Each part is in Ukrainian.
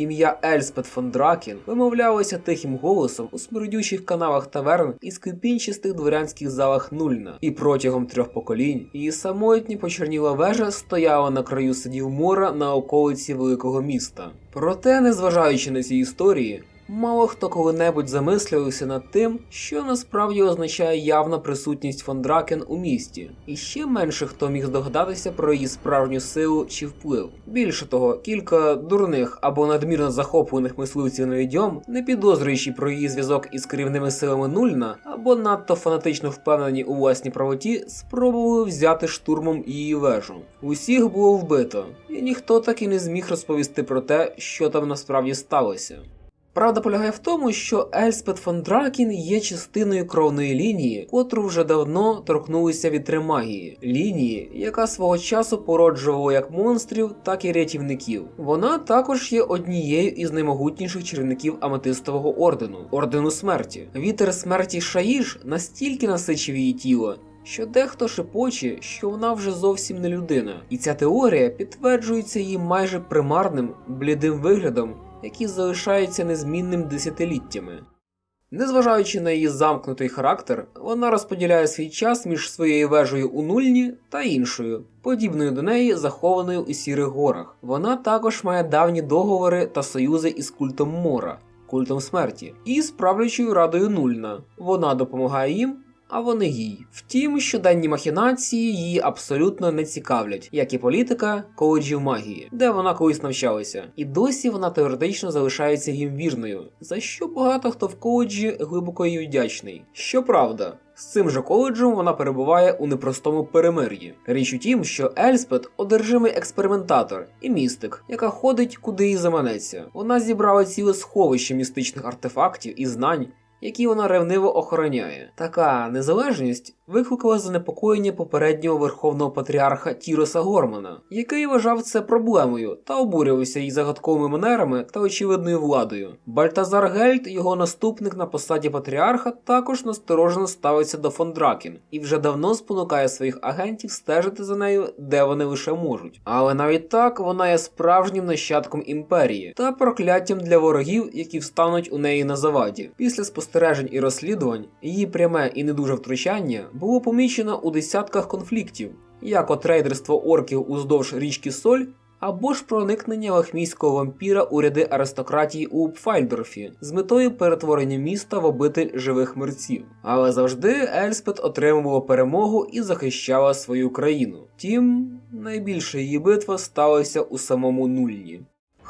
ім'я Ельспет фон Дракін вимовлялося тихим голосом у смердючих каналах таверн і скрипінчастих дворянських залах Нульна. І протягом трьох поколінь її самотні почерніла вежа стояла на краю сидів мора на околиці великого міста. Проте, незважаючи на ці історії, Мало хто коли-небудь замислювався над тим, що насправді означає явна присутність фон Дракен у місті, і ще менше хто міг здогадатися про її справжню силу чи вплив. Більше того, кілька дурних або надмірно захоплених мисливців на відьом, не підозрюючи про її зв'язок із керівними силами Нульна, або надто фанатично впевнені у власній правоті, спробували взяти штурмом її вежу. Усіх було вбито, і ніхто так і не зміг розповісти про те, що там насправді сталося. Правда полягає в тому, що Ельспет фон Дракін є частиною кровної лінії, котру вже давно торкнулися вітри магії, лінії, яка свого часу породжувала як монстрів, так і рятівників. Вона також є однією із наймогутніших чарівників аметистового ордену ордену смерті. Вітер смерті Шаїш настільки насичив її тіло. Що дехто шепоче, що вона вже зовсім не людина, і ця теорія підтверджується її майже примарним блідим виглядом які залишаються незмінним десятиліттями. Незважаючи на її замкнутий характер, вона розподіляє свій час між своєю вежею у Нульні та іншою, подібною до неї, захованою у сірих горах. Вона також має давні договори та союзи із культом Мора, культом смерті, і з правлячою радою Нульна. Вона допомагає їм а вони їй. Втім, щоденні махінації її абсолютно не цікавлять, як і політика коледжів магії, де вона колись навчалася. І досі вона теоретично залишається їм вірною, за що багато хто в коледжі глибоко їй вдячний. Щоправда. З цим же коледжем вона перебуває у непростому перемир'ї. Річ у тім, що Ельспет одержимий експериментатор і містик, яка ходить куди їй заманеться. Вона зібрала ціле сховище містичних артефактів і знань, які вона ревниво охороняє. Така незалежність викликала занепокоєння попереднього верховного патріарха Тіроса Гормана, який вважав це проблемою та обурювався її загадковими манерами та очевидною владою. Бальтазар Гельд, його наступник на посаді патріарха, також насторожено ставиться до фон Дракін і вже давно спонукає своїх агентів стежити за нею, де вони лише можуть. Але навіть так вона є справжнім нащадком імперії та прокляттям для ворогів, які встануть у неї на заваді. Після спостережень і розслідувань її пряме і не дуже втручання було помічено у десятках конфліктів, як от рейдерство орків уздовж річки Соль, або ж проникнення лахмійського вампіра у ряди аристократії у Пфальдорфі з метою перетворення міста в обитель живих мерців. Але завжди Ельспет отримувала перемогу і захищала свою країну. Втім, найбільша її битва сталася у самому нульні.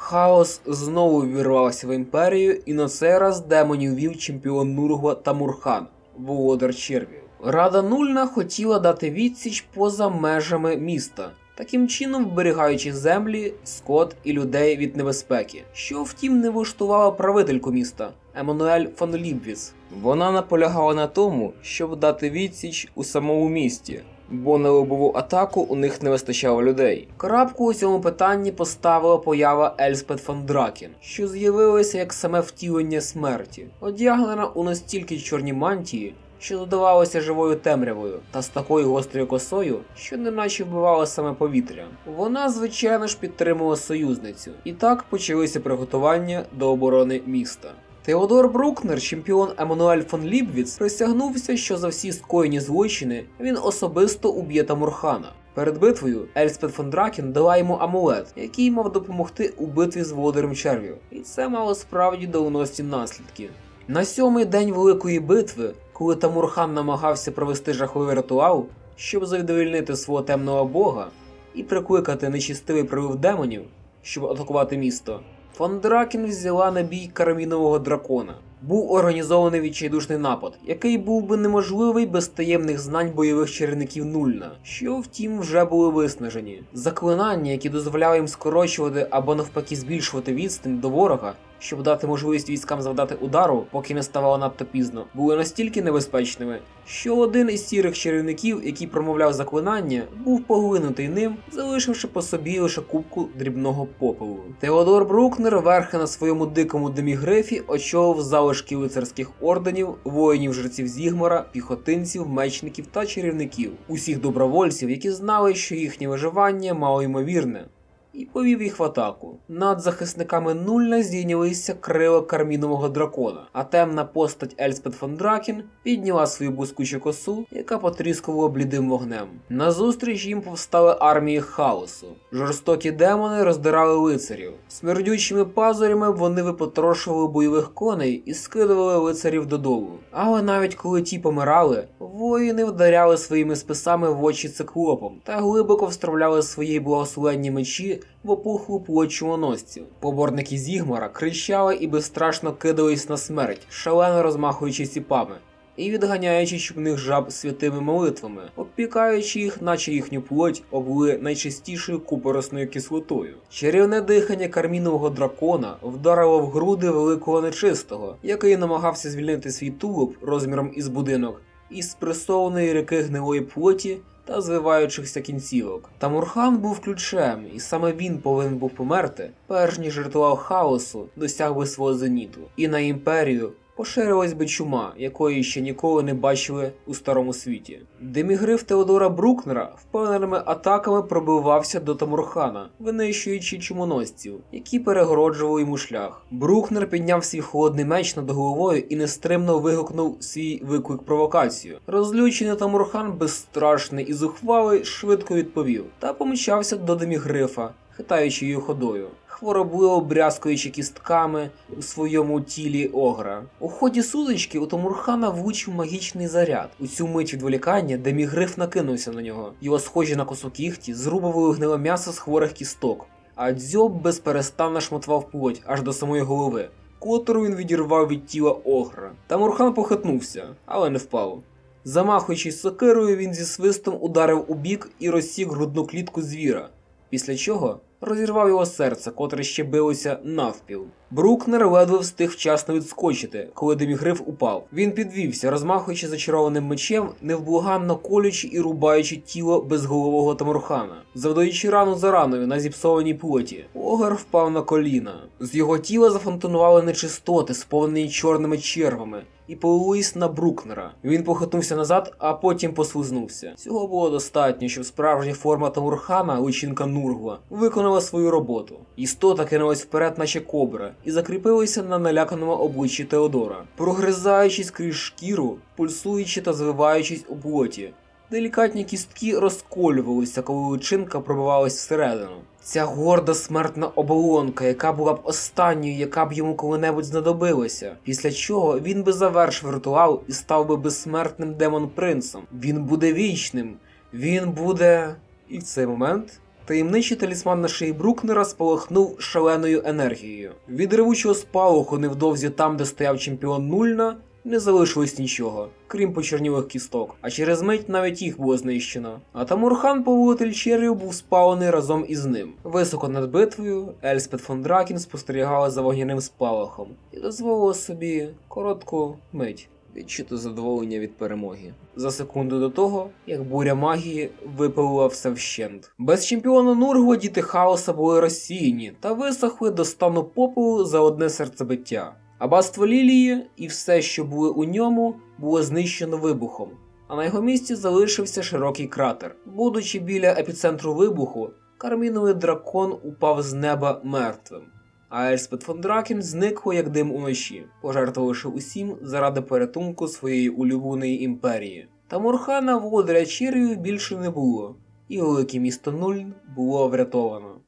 Хаос знову ввірвався в імперію, і на цей раз демонів вів чемпіон Нургла та Мурхан, володар червів. Рада Нульна хотіла дати відсіч поза межами міста, таким чином вберігаючи землі, скот і людей від небезпеки, що втім не влаштувала правительку міста Еммануель фон Лібвіс. Вона наполягала на тому, щоб дати відсіч у самому місті, бо на лобову атаку у них не вистачало людей. Крапку у цьому питанні поставила поява Ельспет фон Дракін, що з'явилася як саме втілення смерті, одягнена у настільки чорні мантії. Що додавалося живою темрявою, та з такою гострою косою, що неначе вбивала саме повітря. Вона, звичайно ж, підтримувала союзницю, і так почалися приготування до оборони міста. Теодор Брукнер, чемпіон Еммануель фон Лібвіц, присягнувся, що за всі скоєні злочини він особисто уб'є Тамурхана. Перед битвою Ельспет фон Дракін дала йому амулет, який мав допомогти у битві з володарем червів, і це мало справді доленосні наслідки. На сьомий день великої битви, коли Тамурхан намагався провести жахливий ритуал, щоб задовільнити свого темного бога і прикликати нечистивий прилив демонів, щоб атакувати місто, фон Дракін взяла на бій карамінового дракона. Був організований відчайдушний напад, який був би неможливий без таємних знань бойових чарівників Нульна, що втім вже були виснажені. Заклинання, які дозволяли їм скорочувати або навпаки збільшувати відстань до ворога, щоб дати можливість військам завдати удару, поки не ставало надто пізно, були настільки небезпечними, що один із сірих чарівників, який промовляв заклинання, був поглинутий ним, залишивши по собі лише кубку дрібного попелу. Теодор Брукнер, верхи на своєму дикому демігрифі, очолив залишки лицарських орденів, воїнів жреців Зігмара, піхотинців, мечників та чарівників, усіх добровольців, які знали, що їхнє виживання мало ймовірне. І повів їх в атаку. Над захисниками Нульна здійнялися крила кармінового дракона, а темна постать Ельспет фон Дракін підняла свою блискучу косу, яка потріскувала блідим вогнем. Назустріч їм повстали армії хаосу. Жорстокі демони роздирали лицарів. Смердючими пазурями вони випотрошували бойових коней і скидували лицарів додолу. Але навіть коли ті помирали, воїни вдаряли своїми списами в очі циклопом та глибоко встромляли свої благословенні мечі в опухлу плоть чумоносців. Поборники Зігмара кричали і безстрашно кидались на смерть, шалено розмахуючи сіпами. І відганяючи чубних жаб святими молитвами, обпікаючи їх, наче їхню плоть обли найчистішою купоросною кислотою. Чарівне дихання кармінового дракона вдарило в груди великого нечистого, який намагався звільнити свій тулуб розміром із будинок із спресованої ріки гнилої плоті та звиваючихся кінцівок. Тамурхан був ключем, і саме він повинен був померти, перш ніж ритуал хаосу досяг би свого зеніту, і на імперію поширилась би чума, якої ще ніколи не бачили у старому світі. Демігриф Теодора Брукнера впевненими атаками пробивався до Тамурхана, винищуючи чумоносців, які перегороджували йому шлях. Брукнер підняв свій холодний меч над головою і нестримно вигукнув свій виклик провокацію. Розлючений Тамурхан, безстрашний і зухвалий, швидко відповів та помчався до Демігрифа, хитаючи її ходою хворобливо брязкуючи кістками у своєму тілі огра. У ході сутички у Тамурхана влучив магічний заряд. У цю мить відволікання Демігриф накинувся на нього. Його схожі на косу кіхті зрубували гниле м'ясо з хворих кісток, а дзьоб безперестанно шмотував плоть аж до самої голови, котру він відірвав від тіла огра. Тамурхан похитнувся, але не впав. Замахуючись сокирою, він зі свистом ударив у бік і розсік грудну клітку звіра, після чого розірвав його серце, котре ще билося навпіл. Брукнер ледве встиг вчасно відскочити, коли демігриф упав. Він підвівся, розмахуючи зачарованим мечем, невблаганно колючи і рубаючи тіло безголового Тамурхана, завдаючи рану за раною на зіпсованій плоті. Огар впав на коліна. З його тіла зафонтанували нечистоти, сповнені чорними червами. І полились на Брукнера. Він похитнувся назад, а потім послизнувся. Цього було достатньо, щоб справжня форма Тамурхана, личинка Нургла, виконала свою роботу. Істота кинулась вперед, наче кобра, і закріпилася на наляканому обличчі Теодора, прогризаючись крізь шкіру, пульсуючи та звиваючись у плоті. Делікатні кістки розколювалися, коли личинка пробивалась всередину. Ця горда смертна оболонка, яка була б останньою, яка б йому коли-небудь знадобилася. Після чого він би завершив ритуал і став би безсмертним демон-принцем. Він буде вічним. Він буде. І в цей момент таємничий талісман на шиї Брукнера спалахнув шаленою енергією. Від ревучого спалаху невдовзі там, де стояв чемпіон Нульна, не залишилось нічого, крім почернілих кісток, а через мить навіть їх було знищено. А Тамурхан повелитель червів був спалений разом із ним. Високо над битвою Ельспет фон Дракін спостерігала за вогняним спалахом і дозволила собі коротку мить. Відчути задоволення від перемоги за секунду до того, як буря магії випалила все вщент. Без чемпіона Нургла діти хаоса були розсіяні та висохли до стану попелу за одне серцебиття. Аббатство Лілії і все, що були у ньому, було знищено вибухом, а на його місці залишився широкий кратер. Будучи біля епіцентру вибуху, карміновий дракон упав з неба мертвим. А Ельспет фон Дракен зникло як дим уночі, пожертвувавши усім заради порятунку своєї улюбленої імперії. Та Мурхана володаря Чірію більше не було, і велике місто Нульн було врятовано.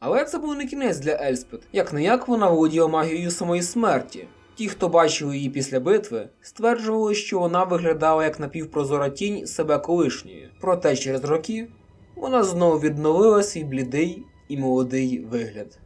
Але це був не кінець для Ельспет. Як не як вона володіла магією самої смерті. Ті, хто бачили її після битви, стверджували, що вона виглядала як напівпрозора тінь себе колишньої. Проте через роки вона знову відновила свій блідий і молодий вигляд.